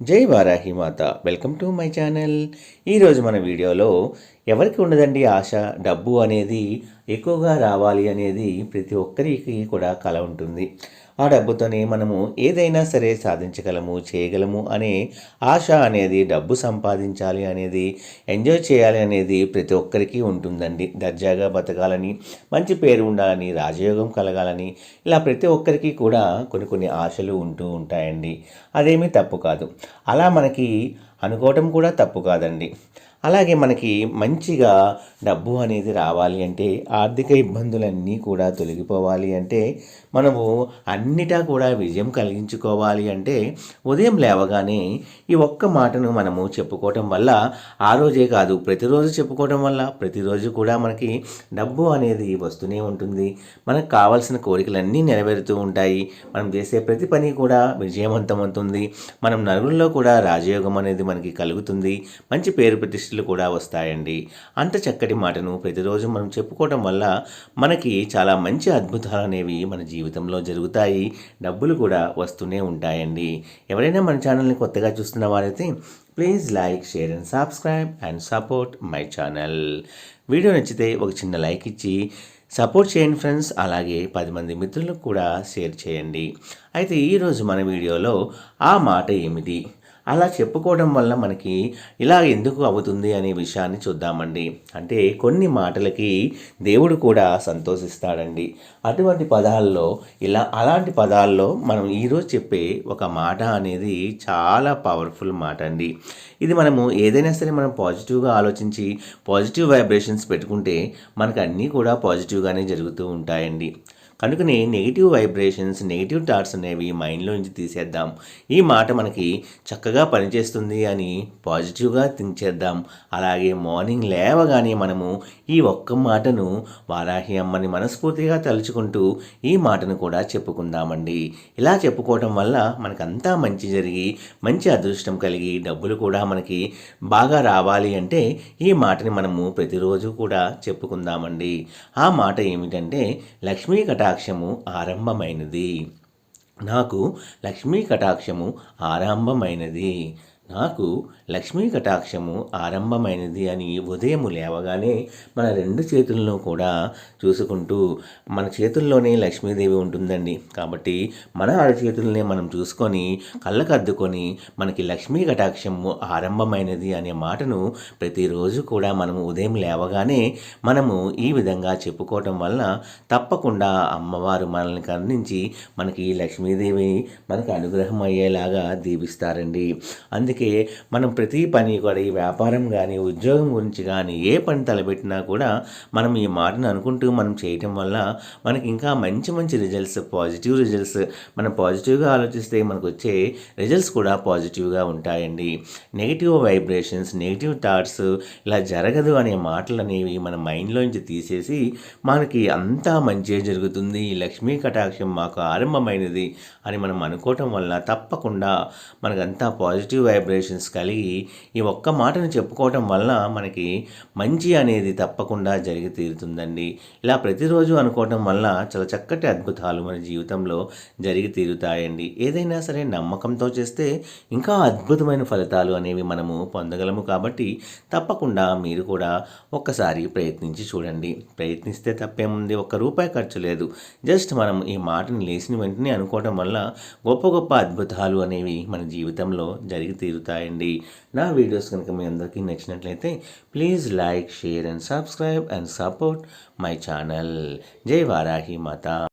జై Varahi Mata. Welcome to my channel. ఈరోజు మన వీడియోలో ఎవరికి ఉండదండి ఆశ? డబ్బు అనేది ఎక్కువగా రావాలి అనేది ప్రతి ఒక్కరికి కూడా కల ఉంటుంది. ఆ డబ్బుతోనే మనము ఏదైనా సరే సాధించగలము చేయగలము అనే ఆశ అనేది డబ్బు సంపాదించాలి అనేది ఎంజాయ్ చేయాలి అనేది ప్రతి ఒక్కరికి ఉంటుందండి. దర్జాగా బతకాలని మంచి పేరు ఉండాలని రాజయోగం కలగాలని ఇలా ప్రతి ఒక్కరికి కూడా కొన్ని కొన్ని ఆశలు ఉంటూ ఉంటాయండి. అదేమీ తప్పు కాదు. అలా మనకి అనుకోవటం కూడా తప్పు కాదండి. అలాగే మనకి మంచిగా డబ్బు అనేది రావాలి అంటే ఆర్థిక ఇబ్బందులన్నీ కూడా తొలగిపోవాలి అంటే మనము అన్నిటా కూడా విజయం కలిగించుకోవాలి అంటే ఉదయం లేవగానే ఈ ఒక్క మాటను మనము చెప్పుకోవటం వల్ల ఆ రోజే కాదు ప్రతిరోజు చెప్పుకోవటం వల్ల ప్రతిరోజు కూడా మనకి డబ్బు అనేది వస్తూనే ఉంటుంది. మనకు కావాల్సిన కోరికలన్నీ నెరవేరుతూ ఉంటాయి. మనం చేసే ప్రతి పని కూడా విజయవంతం అవుతుంది మనం నలుగురిలో కూడా రాజయోగం అనేది మనకి కలుగుతుంది. మంచి పేరు ప్రతిష్టలు కూడా వస్తాయండి. అంత చక్కటి మాటను ప్రతిరోజు మనం చెప్పుకోవడం వల్ల మనకి చాలా మంచి అద్భుతాలు అనేవి మన జీవితంలో జరుగుతాయి. డబ్బులు కూడా వస్తూనే ఉంటాయండి. ఎవరైనా మన ఛానల్ని కొత్తగా చూస్తున్న వారైతే please like share and subscribe and support my channel. Video నచ్చితే ఒక చిన్న లైక్ ఇచ్చి సపోర్ట్ చేయండి ఫ్రెండ్స్. అలాగే పది మంది మిత్రులకు కూడా షేర్ చేయండి. అయితే ఈరోజు మన వీడియోలో ఆ మాట ఏమిటి? అలా చెప్పుకోవడం వల్ల మనకి ఇలా ఎందుకు అవుతుంది అనే విషయాన్ని చూద్దామండి. అంటే కొన్ని మాటలకి దేవుడు కూడా సంతోషిస్తాడండి. అటువంటి పదాల్లో ఇలా అలాంటి పదాల్లో మనం ఈరోజు చెప్పే ఒక మాట అనేది చాలా పవర్ఫుల్ మాట అండి. ఇది మనము ఏదైనా సరే మనం పాజిటివ్గా ఆలోచించి పాజిటివ్ వైబ్రేషన్స్ పెట్టుకుంటే మనకు అన్నీ కూడా పాజిటివ్గానే జరుగుతూ ఉంటాయండి. కనుకనే నెగిటివ్ వైబ్రేషన్స్ నెగిటివ్ థాట్స్ అనేవి మైండ్లో నుంచి తీసేద్దాం. ఈ మాట మనకి చక్కగా పనిచేస్తుంది అని పాజిటివ్గా థింక్ చేద్దాం. అలాగే మార్నింగ్ లేవగానే మనము ఈ ఒక్క మాటను వారాహి అమ్మని మనస్ఫూర్తిగా తలుచుకుంటూ ఈ మాటను కూడా చెప్పుకుందామండి. ఇలా చెప్పుకోవటం వల్ల మనకంతా మంచి జరిగి మంచి అదృష్టం కలిగి డబ్బులు కూడా మనకి బాగా రావాలి అంటే ఈ మాటని మనము ప్రతిరోజు కూడా చెప్పుకుందామండి. ఆ మాట ఏమిటంటే లక్ష్మీ కటా కటాక్షము ఆరంభమైనది. నాకు లక్ష్మీ కటాక్షము ఆరంభమైనది. నాకు లక్ష్మీ కటాక్షము ఆరంభమైనది అని ఉదయం లేవగానే మన రెండు చేతులను కూడా చూసుకుంటూ మన చేతుల్లోనే లక్ష్మీదేవి ఉంటుందండి. కాబట్టి మన చేతులనే మనం చూసుకొని కళ్ళకద్దుకొని మనకి లక్ష్మీ కటాక్షము ఆరంభమైనది అనే మాటను ప్రతిరోజు కూడా మనము ఉదయం లేవగానే మనము ఈ విధంగా చెప్పుకోవటం వల్ల తప్పకుండా అమ్మవారు మనల్ని కరుణించి మనకి లక్ష్మీదేవి మనకి అనుగ్రహం అయ్యేలాగా దీవిస్తారండి. అందుకే అందుకే మనం ప్రతి పని కూడా ఈ వ్యాపారం కానీ ఉద్యోగం గురించి కానీ ఏ పని తలపెట్టినా కూడా మనం ఈ మాటను అనుకుంటూ మనం చేయటం వల్ల మనకి ఇంకా మంచి మంచి రిజల్ట్స్ పాజిటివ్ రిజల్ట్స్ మనం పాజిటివ్గా ఆలోచిస్తే మనకు వచ్చే రిజల్ట్స్ కూడా పాజిటివ్గా ఉంటాయండి. నెగిటివ్ వైబ్రేషన్స్ నెగిటివ్ థాట్స్ ఇలా జరగదు అనే మాటలు అనేవి మన మైండ్లోంచి తీసేసి మనకి అంతా మంచి జరుగుతుంది. లక్ష్మీ కటాక్షం మాకు ఆరంభమైనది అని మనం అనుకోవటం వల్ల తప్పకుండా మనకంతా పాజిటివ్ వైబ్రేషన్ వైబ్రేషన్స్ కలిగి ఈ ఒక్క మాటను చెప్పుకోవటం వలన మనకి మంచి అనేది తప్పకుండా జరిగి తీరుతుందండి. ఇలా ప్రతిరోజు అనుకోవటం వల్ల చాలా చక్కటి అద్భుతాలు మన జీవితంలో జరిగి తీరుతాయండి. ఏదైనా సరే నమ్మకంతో చేస్తే ఇంకా అద్భుతమైన ఫలితాలు అనేవి మనము పొందగలము కాబట్టి తప్పకుండా మీరు కూడా ఒక్కసారి ప్రయత్నించి చూడండి. ప్రయత్నిస్తే తప్పేముంది? ఒక్క రూపాయి ఖర్చు లేదు. జస్ట్ మనం ఈ మాటని లేచిన వెంటనే అనుకోవటం వల్ల గొప్ప గొప్ప అద్భుతాలు అనేవి మన జీవితంలో జరిగి తీరు తీరుతాయండి నా వీడియోస్ కనుక మీ అందరికీ నచ్చినట్లయితే please like share and subscribe and support my channel. జై వారాహి మాత.